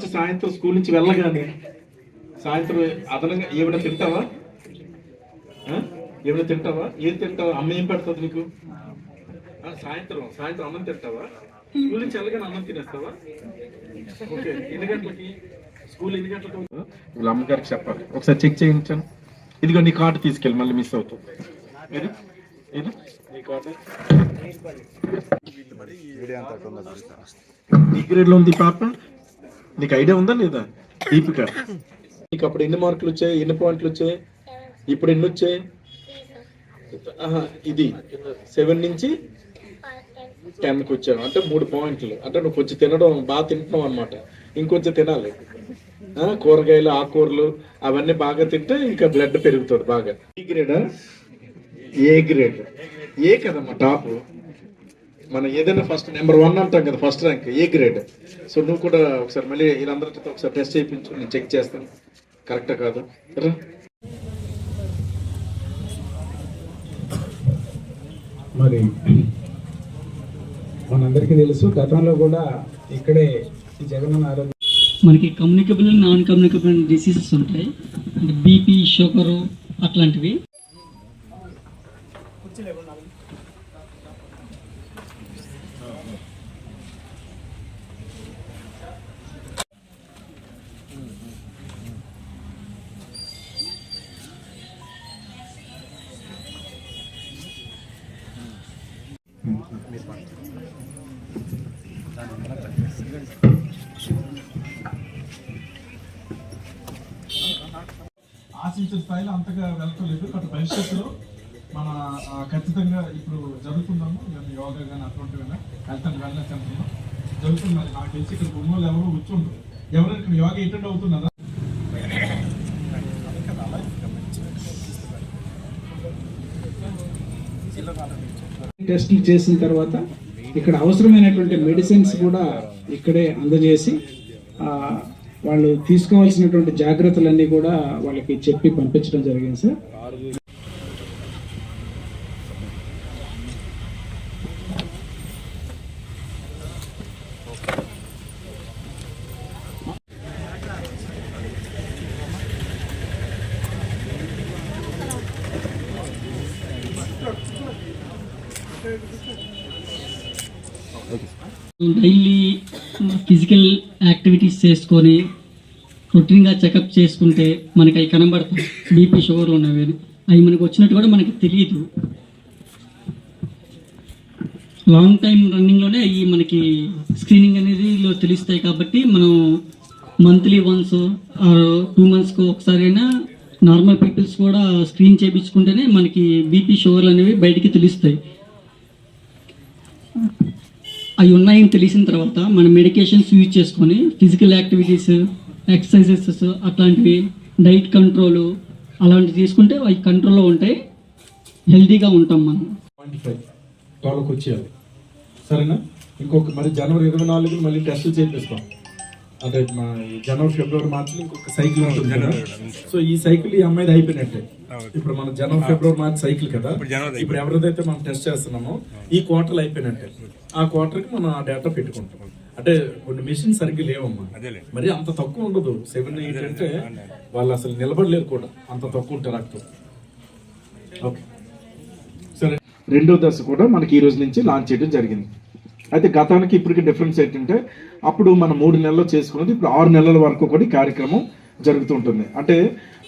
నుంచి సాయంత్రం స్కూల్ నుంచి వెళ్ళగానే సాయంత్రం అదనంగా ఏమైనా తింటావా? ఏమైనా తింటావా? ఏం తింటావా? అమ్మ ఏం పెడుతుంది నీకు? సాయంత్రం సాయంత్రం అన్నం తింటావా? స్కూల్ నుంచి వెళ్ళగానే అన్నం తినేస్తావా? ఓకే ఎన్ని గంటలకి? స్కూల్ ఎన్ని గంటలకు? వీళ్ళ అమ్మగారికి చెప్పాలి. ఒకసారి చెక్ చేయించాను ఇదిగో నీ కార్డు తీసుకెళ్ళి మళ్ళీ మిస్ అవుతుంది నీ కార్డు. గ్రేడ్లో ఉంది పాప? నీకు ఐడియా ఉందా లేదా? దీపిక. నీకు అప్పుడు ఎన్ని మార్కులు వచ్చాయి? ఎన్ని పాయింట్లు వచ్చాయి? ఇప్పుడు ఎన్ని వచ్చాయి? ఆహా, ఇది. సెవెన్ నుంచి టెన్కి వచ్చాను అంటే మూడు పాయింట్లు. అంటే నువ్వు కొంచెం తినడం బాగా తింటున్నావు అనమాట ఇంకొంచెం తినాలి. కూరగాయలు ఆకుకూరలు అవన్నీ బాగా తింటే ఇంకా బ్లడ్ పెరుగుతుంది బాగా. ఈ గ్రేడా ఏ గ్రేడ్ ఏ కదమ్మా టాప్. మనం ఏదైనా ఫస్ట్ నెంబర్ వన్ అంటాం కదా first rank A grade so నువ్వు కూడా ఒకసారి మళ్ళీ వీళ్ళందరితో ఒకసారి టెస్ట్ చేయించు నేను చెక్ చేస్తాను. కరెక్టా కాదు? రా. మరి మనందరికీ తెలుసు గతంలో కూడా ఇక్కడే ఈ జగన్ ఆరోగ్య మనకి కమ్యూనికబుల్ నాన్ కమ్యూనికబుల్ డిసీజెస్ ఉంటాయి. అంటే బీపీ షుగరు అట్లాంటివి. ఆశించిన స్థాయిలో అంతగా వెళ్తలేదు బట్ భవిష్యత్తులో మన ఖచ్చితంగా ఇప్పుడు జరుగుతున్నాము మేము యోగా కానీ అటువంటివి హెల్త్ అండ్ వెల్నెస్ సెంటర్లో జరుగుతున్నది నాకు తెలిసి ఇక్కడ గుమ్మలు ఎవరు కూర్చుంటారు ఎవరు ఇక్కడ యోగా అటెండ్ అవుతున్నారా? టెస్టులు చేసిన తర్వాత ఇక్కడ అవసరమైనటువంటి మెడిసిన్స్ కూడా ఇక్కడే అందజేసి వాళ్ళు తీసుకోవాల్సినటువంటి జాగ్రత్తలన్నీ కూడా వాళ్ళకి చెప్పి పంపించడం జరిగింది సార్. డైలీ ఫిజికల్ యాక్టివిటీస్ చేసుకొని రొటీన్గా చెకప్ చేసుకుంటే మనకి అవి కనబడతాయి. బీపీ షుగర్ ఉన్నవి అవి మనకు వచ్చినట్టు కూడా మనకి తెలియదు లాంగ్ టైం రన్నింగ్లోనే అవి మనకి స్క్రీనింగ్ అనేది తెలుస్తాయి కాబట్టి మనం మంత్లీ వన్స్ టూ మంత్స్కి ఒకసారి అయినా నార్మల్ పీపుల్స్ కూడా స్క్రీన్ చేయించుకుంటేనే మనకి బీపీ షుగర్లు అనేవి బయటికి తెలుస్తాయి. అవి ఉన్నాయని తెలిసిన తర్వాత మన మెడికేషన్స్ యూజ్ చేసుకొని ఫిజికల్ యాక్టివిటీస్ ఎక్సర్సైజెస్ అట్లాంటివి డైట్ కంట్రోల్ అలాంటివి తీసుకుంటే అవి కంట్రోల్లో ఉంటాయి హెల్తీగా ఉంటాం మనం. ఫైవ్ వాళ్ళకి వచ్చేయాలి. సరేనా? ఇంకొక మరి జనవరి ఇరవై నాలుగు మళ్ళీ టెస్టులు చేపిస్తాం అంటే మా ఈ జనవరి ఫిబ్రవరి మార్చిలో ఇంకొక సైకిల్ ఉంటుంది కదా. సో ఈ సైకిల్ ఈ అమ్మాయిది అయిపోయినట్టే. ఇప్పుడు మన జనవరి ఫిబ్రవరి మార్చి సైకిల్ కదా. ఇప్పుడు ఎవరిదైతే మనం టెస్ట్ చేస్తున్నామో ఈ క్వార్టర్లు అయిపోయినట్టే. ఆ క్వార్టర్కి మనం ఆ డేటా పెట్టుకుంటాం. అంటే కొన్ని మిషన్ సరిగ్గా లేవమ్మా. మరి అంత తక్కువ ఉండదు. సెవెన్ ఎయిట్ అంటే వాళ్ళు అసలు నిలబడలేరు కూడా. అంత తక్కువ ఉంటారు రక్తం ఓకే. సరే. రెండో దశ కూడా మనకి ఈ రోజు నుంచి లాంచ్ చేయడం జరిగింది. అయితే గతానికి ఇప్పటికి డిఫరెన్స్ ఏంటంటే అప్పుడు మనం మూడు నెలల్లో చేసుకున్నది ఇప్పుడు ఆరు నెలల వరకు కూడా కార్యక్రమం జరుగుతుంటుంది అంటే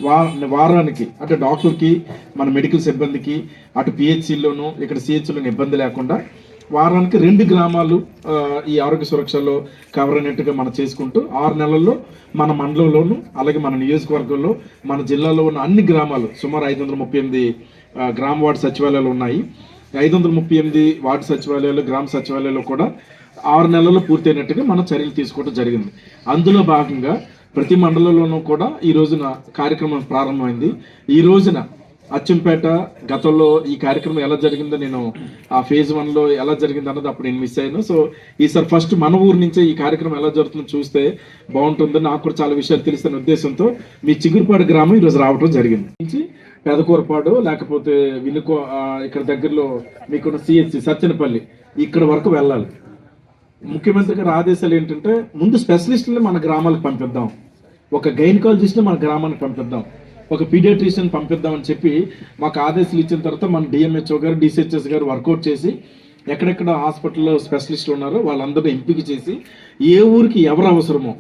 వా వారానికి అంటే డాక్టర్కి మన మెడికల్ సిబ్బందికి అటు పిహెచ్సిలోను ఇక్కడ సిహెచ్లోను ఇబ్బంది లేకుండా వారానికి రెండు గ్రామాలు ఈ ఆరోగ్య సురక్షలో కవర్ అయినట్టుగా మనం చేసుకుంటూ ఆరు నెలల్లో మన మండలంలోను అలాగే మన నియోజకవర్గంలో మన జిల్లాలో ఉన్న అన్ని గ్రామాలు సుమారు ఐదు వందల ముప్పై ఎనిమిది గ్రామ వార్డు సచివాలయాలు ఉన్నాయి. ఐదు వందల ముప్పై ఎనిమిది వార్డు సచివాలయాలు గ్రామ సచివాలయాలు కూడా ఆరు నెలల్లో పూర్తయినట్టుగా మనం చర్యలు తీసుకోవడం జరిగింది. అందులో భాగంగా ప్రతి మండలంలోనూ కూడా ఈ రోజున కార్యక్రమం ప్రారంభమైంది. ఈ రోజున అచ్చంపేట గతంలో ఈ కార్యక్రమం ఎలా జరిగిందో నేను ఆ ఫేజ్ వన్లో ఎలా జరిగింది అన్నది అప్పుడు నేను మిస్ అయ్యాను. సో ఈసారి ఫస్ట్ మన ఊరు నుంచే ఈ కార్యక్రమం ఎలా జరుగుతుందో చూస్తే బాగుంటుందో నాకు కూడా చాలా విషయాలు తెలుస్తున్న ఉద్దేశంతో మీ చిగురుపాడు గ్రామం ఈరోజు రావడం జరిగింది. పెదకూరపాడు లేకపోతే వినుకో ఇక్కడ దగ్గరలో మీకున్న సిహెచ్సి సచ్చినపల్లి ఇక్కడ వరకు వెళ్ళాలి. ముఖ్యమంత్రి గారి ఆదేశాలు ఏంటంటే ముందు స్పెషలిస్టులను మన గ్రామాలకు పంపిద్దాం. ఒక గైనకాలజిస్ట్ని మన గ్రామానికి పంపిద్దాం. ఒక పీడియాట్రిషియన్ పంపిద్దాం అని చెప్పి మాకు ఆదేశాలు ఇచ్చిన తర్వాత మన డిఎంహెచ్ఓ గారు డిసిహెచ్ఎస్ గారు వర్కౌట్ చేసి ఎక్కడెక్కడ హాస్పిటల్లో స్పెషలిస్టులు ఉన్నారో వాళ్ళందరినీ ఎంపిక చేసి ఏ ఊరికి ఎవరు అవసరమో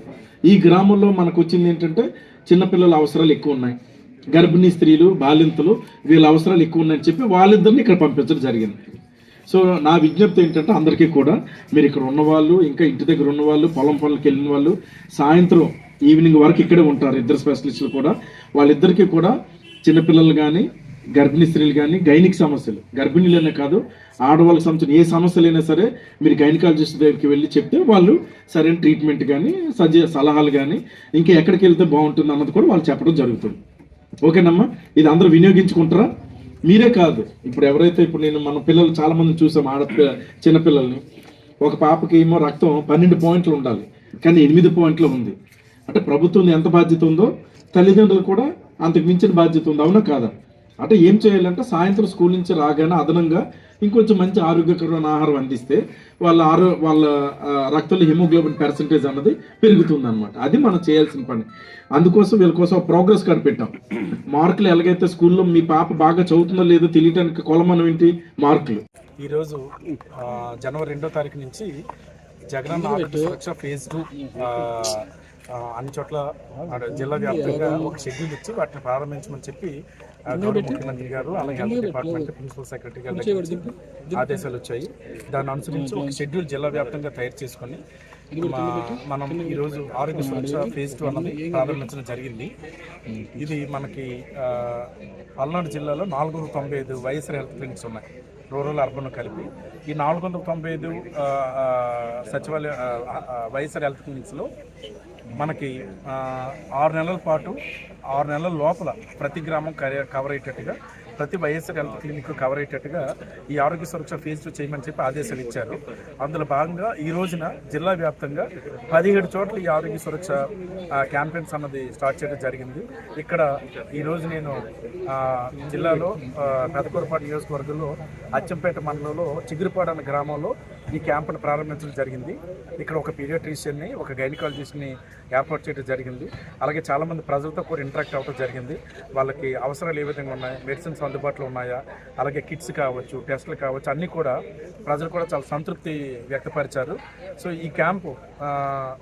ఈ గ్రామంలో మనకు వచ్చింది ఏంటంటే చిన్నపిల్లల అవసరాలు ఎక్కువ ఉన్నాయి. గర్భిణీ స్త్రీలు బాలింతలు వీళ్ళ అవసరాలు ఎక్కువ ఉన్నాయని చెప్పి వాళ్ళిద్దరిని ఇక్కడ పంపించడం జరిగింది. సో నా విజ్ఞప్తి ఏంటంటే అందరికీ కూడా మీరు ఇక్కడ ఉన్నవాళ్ళు ఇంకా ఇంటి దగ్గర ఉన్నవాళ్ళు పొలం పనులకు వెళ్ళిన వాళ్ళు సాయంత్రం ఈవినింగ్ వరకు ఇక్కడే ఉంటారు ఇద్దరు స్పెషలిస్టులు కూడా. వాళ్ళిద్దరికీ కూడా చిన్నపిల్లలు కానీ గర్భిణీ స్త్రీలు కానీ గైనిక్ సమస్యలు. గర్భిణీలనే కాదు ఆడవాళ్ళకి సంబంధించిన ఏ సమస్యలైనా సరే మీరు గైనకాలజిస్ట్ దగ్గరికి వెళ్ళి చెప్తే వాళ్ళు సరైన ట్రీట్మెంట్ కానీ సజ సలహాలు కానీ ఇంకా ఎక్కడికి వెళ్తే బాగుంటుంది అన్నది కూడా వాళ్ళు చెప్పడం జరుగుతుంది. ఓకేనమ్మా? ఇది అందరూ వినియోగించుకుంటారా? మీరే కాదు. ఇప్పుడు ఎవరైతే ఇప్పుడు నేను మన పిల్లలు చాలా మంది చూసాం ఆడ చిన్నపిల్లల్ని ఒక పాపకి ఏమో రక్తం పన్నెండు పాయింట్లు ఉండాలి. కానీ ఎనిమిది పాయింట్లు ఉంది. అంటే ప్రభుత్వం ఎంత బాధ్యత ఉందో తల్లిదండ్రులు కూడా అంతకు మించిన బాధ్యత ఉంది. అవునా కాదా? అంటే ఏం చేయాలంటే సాయంత్రం స్కూల్ నుంచి రాగానే అదనంగా ఇంకొంచెం మంచి ఆరోగ్యకరమైన ఆహారం అందిస్తే వాళ్ళ ఆరో వాళ్ళ రక్తంలో హిమోగ్లోబిన్ పర్సంటేజ్ అన్నది పెరుగుతుంది అనమాట అది మనం చేయాల్సిన పని. అందుకోసం వీళ్ళ కోసం ప్రోగ్రెస్ కార్డు పెట్టాం. మార్కులు ఎలాగైతే స్కూల్లో మీ పాప బాగా చదువుతుందో లేదో తెలియటానికి కొలమనం ఏంటి? మార్కులు. ఈరోజు జనవరి రెండో తారీఖు నుంచి జగనన్న సురక్ష ఫేజ్ టూ అన్ని చోట్ల జిల్లా వ్యాప్తంగా ఒక షెడ్యూల్ ఇచ్చి వాటిని ప్రారంభించమని చెప్పి గౌరవ ముఖ్యమంత్రి గారు అలాగే హెల్త్ డిపార్ట్మెంట్ ప్రిన్సిపల్ సెక్రటరీ గారి ఆదేశాలు వచ్చాయి. దాన్ని అనుసరించి ఒక షెడ్యూల్ జిల్లా వ్యాప్తంగా తయారు చేసుకొని మనం ఈరోజు ఆరోగ్య సురక్ష ఫేజ్ టూ అన్నది ప్రారంభించడం జరిగింది. ఇది మనకి పల్నాడు జిల్లాలో నాలుగు వందల తొంభై ఐదు వైఎస్ఆర్ హెల్త్ క్లినిక్స్ ఉన్నాయి. రూరల్ అర్బన్ కలిపి. ఈ నాలుగు వందల తొంభై ఐదు సచివాలయ వైఎస్ఆర్ హెల్త్ క్లినిక్స్లో మనకి ఆరు నెలల పాటు ఆరు నెలల లోపల ప్రతి గ్రామం కవర్ అయ్యేటట్టుగా ప్రతి వైఎస్ఆర్ హెల్త్ క్లినిక్ కవర్ అయ్యేటట్టుగా ఈ ఆరోగ్య సురక్ష ఫేజ్ టూ చేయమని చెప్పి ఆదేశాలు ఇచ్చారు. అందులో భాగంగా ఈ రోజున జిల్లా వ్యాప్తంగా పదిహేడు చోట్ల ఈ ఆరోగ్య సురక్ష క్యాంపెయిన్స్ అన్నది స్టార్ట్ చేయడం జరిగింది. ఇక్కడ ఈరోజు నేను జిల్లాలో ఆ, పెదకూరపాటు నియోజకవర్గంలో అచ్చంపేట మండలంలో చిగురుపాడు అనే గ్రామంలో ఈ క్యాంపును ప్రారంభించడం జరిగింది. ఇక్కడ ఒక పీడియాట్రిషియన్ని ఒక గైనకాలజిస్ట్ని ఏర్పాటు చేయడం జరిగింది. అలాగే చాలామంది ప్రజలతో కూడా ఇంటరాక్ట్ అవ్వడం జరిగింది. వాళ్ళకి అవసరాలు ఏ విధంగా ఉన్నాయి మెడిసిన్స్ అందుబాటులో ఉన్నాయా? అలాగే కిట్స్ కావచ్చు టెస్టులు కావచ్చు అన్నీ కూడా ప్రజలు కూడా చాలా సంతృప్తి వ్యక్తపరిచారు. సో ఈ క్యాంపు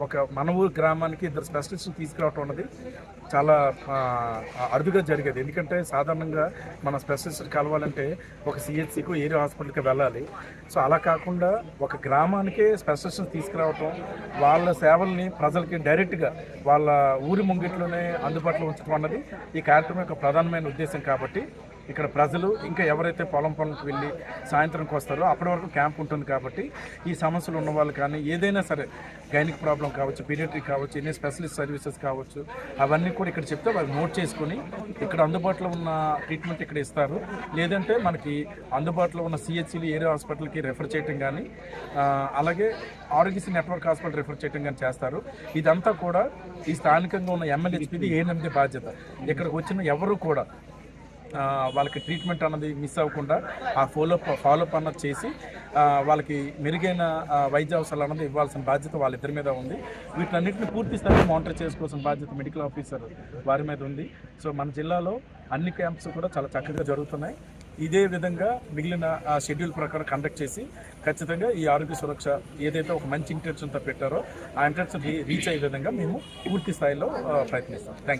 ఒక మన ఊరు గ్రామానికి ఇద్దరు స్పెషలిస్టులు తీసుకురావటం ఉన్నది చాలా అరుదుగా జరిగేది. ఎందుకంటే సాధారణంగా మన స్పెషలిస్ట్ కలవాలంటే ఒక సిహెచ్సికో ఏరియా హాస్పిటల్కి వెళ్ళాలి. సో అలా కాకుండా ఒక గ్రామానికే స్పెషలిస్ట్ తీసుకురావటం వాళ్ళ సేవల్ని ప్రజలకి డైరెక్ట్గా వాళ్ళ ఊరి ముంగిట్లోనే అందుబాటులో ఉంచడం అన్నది ఈ కార్యక్రమం యొక్క ప్రధానమైన ఉద్దేశం కాబట్టి ఇక్కడ ప్రజలు ఇంకా ఎవరైతే పొలం పనులకు వెళ్ళి సాయంత్రంకి వస్తారో అప్పటి వరకు క్యాంప్ ఉంటుంది కాబట్టి ఈ సమస్యలు ఉన్న వాళ్ళు కానీ ఏదైనా సరే గైనిక్ ప్రాబ్లం కావచ్చు పీడియాట్రిక్ కావచ్చు ఎన్ని స్పెషలిస్ట్ సర్వీసెస్ కావచ్చు అవన్నీ కూడా ఇక్కడ చెప్తే వాళ్ళు నోట్ చేసుకొని ఇక్కడ అందుబాటులో ఉన్న ట్రీట్మెంట్ ఇక్కడ ఇస్తారు. లేదంటే మనకి అందుబాటులో ఉన్న సిహెచ్సిలు ఏరియా హాస్పిటల్కి రెఫర్ చేయటం కానీ అలాగే ఆరోగ్యశ్రీ నెట్వర్క్ హాస్పిటల్ రెఫర్ చేయటం కానీ చేస్తారు. ఇదంతా కూడా ఈ స్థానికంగా ఉన్న ఎమ్మెల్యేది ఏఎన్ఎంది బాధ్యత. ఇక్కడికి వచ్చిన ఎవరు కూడా వాళ్ళకి ట్రీట్మెంట్ అన్నది మిస్ అవ్వకుండా ఆ ఫాలో ఫాలోఅప్ అన్నది చేసి వాళ్ళకి మెరుగైన వైద్య అవసరాలు అన్నది ఇవ్వాల్సిన బాధ్యత వాళ్ళిద్దరి మీద ఉంది. వీటన్నిటిని పూర్తి స్థాయిలో మానిటర్ చేసుకోవాల్సిన బాధ్యత మెడికల్ ఆఫీసర్ వారి మీద ఉంది. సో మన జిల్లాలో అన్ని క్యాంప్స్ కూడా చాలా చక్కగా జరుగుతున్నాయి. ఇదే విధంగా మిగిలిన ఆ షెడ్యూల్ ప్రకారం కండక్ట్ చేసి ఖచ్చితంగా ఈ ఆరోగ్య సురక్ష ఏదైతే ఒక మంచి ఇంటెన్షన్తో పెట్టారో ఆ ఇంటెన్షన్ రీచ్ అయ్యే విధంగా మేము పూర్తి స్థాయిలో ప్రయత్నిస్తాం. థ్యాంక్